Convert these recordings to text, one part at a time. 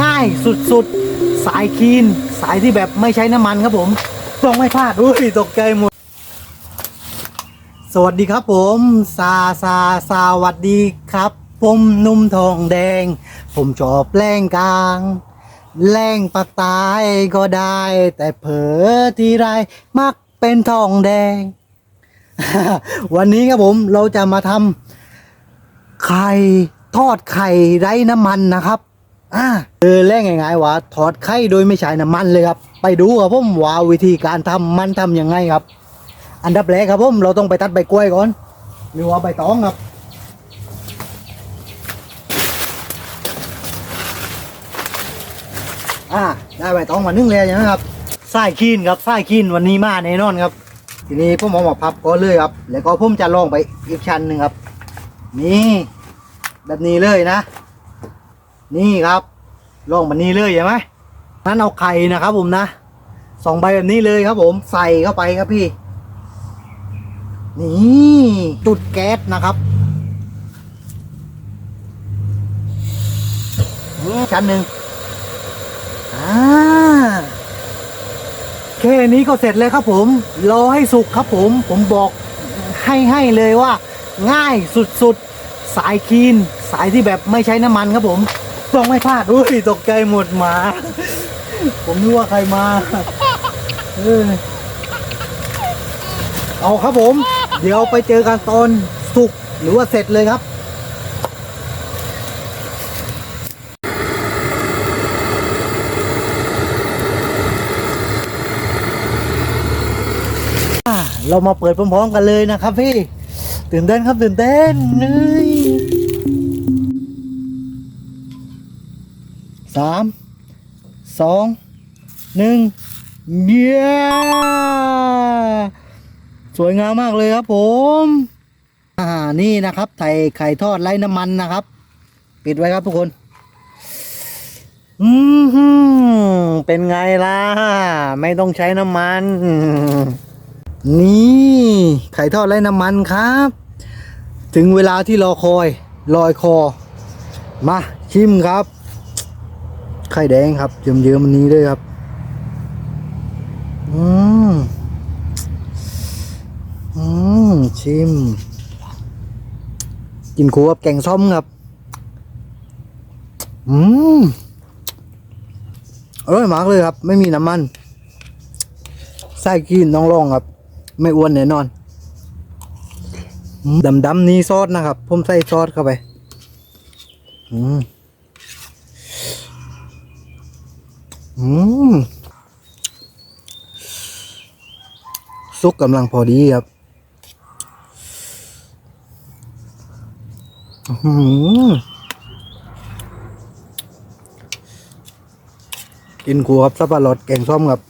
ง่ายสุดๆ สายคีน สายที่แบบไม่ใช้น้ำมันครับผมต้องไม่พลาดอุ้ยตกใจหมด สวัสดีครับผมซาซาสวัสดีครับ ผมนุ่มทองแดง ผมชอบแรงกลางแรงปากตายก็ได้ แต่เผลอทีไรมักเป็นทองแดง วันนี้ครับผมเราจะมาทำไข่ทอดไข่ไร้น้ำมันนะครับ อ่าเออแรกง่ายๆว่าถอดไข่โดยไม่ใช้น้ำมันเลยครับ ไปดูครับผมว่าวิธีการทำมันทำยังไงครับ อันดับแรกครับผมเราต้องไปตัดใบกล้วยก่อนหรือว่าใบตองครับอ่าได้ใบตองมานึ่งเลยใช่ไหมครับไส้คีนครับไส้คีนวันนี้มาแน่นอนครับ ทีนี้ผมเอามาพับก็เลยครับ แล้วก็ผมจะลองไปอีกชั้นหนึ่งครับ นี่แบบนี้เลยนะ นี่ครับลองแบบนี้เลยใช่ไหมนั้นเอาไข่นะครับผมนะสองใบแบบนี้เลยครับ ผมใส่เข้าไปครับพี่ นี่จุดแก๊สนะครับชั้นหนึ่งอ่าแค่นี้ก็เสร็จเลยครับผม รอให้สุกครับผม ผมบอกให้ให้เลยว่า ง่ายสุดๆสายคีน สายที่แบบไม่ใช้น้ำมันครับผม ต้องไม่พลาดอุ้ยตกใจหมดหมา ผมนึกว่าใครมาเออเอาครับผม เดี๋ยวไปเจอกันตอนสุกหรือว่าเสร็จเลยครับอ่าเรามาเปิดพร้อมๆกันเลยนะครับพี่ตื่นเต้นครับตื่นเต้นเสามสองหนึ่งเย้สวยงามมากเลยครับผมอ่านี่นะครับไข่ไข่ทอดไร้น้ำมันนะครับ ปิดไว้ครับทุกคน อืมเป็นไงล่ะ ไม่ต้องใช้น้ำมัน นี่ไข่ทอดไร้น้ำมันครับ ถึงเวลาที่รอคอยลอยคอ มาชิมครับ ไข่แดงครับเยิ้มๆมันนี้เลยครับ อืมอืมชิม กินคู่กับแกงส้มครับ อืมอร่อยมากเลยครับ ไม่มีน้ำมันไส้กินน้องลองครับ ไม่อ้วนแน่นอนดำดำนี้ซอสนะครับผมใส่ซอสเข้าไป อืม อืมซุกกำลังพอดีครับอือกินกูครับสับปะรดแกงส้มครับ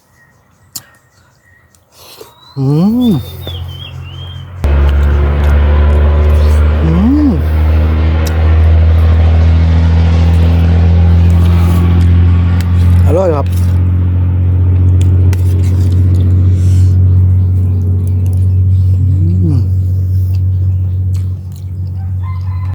อืม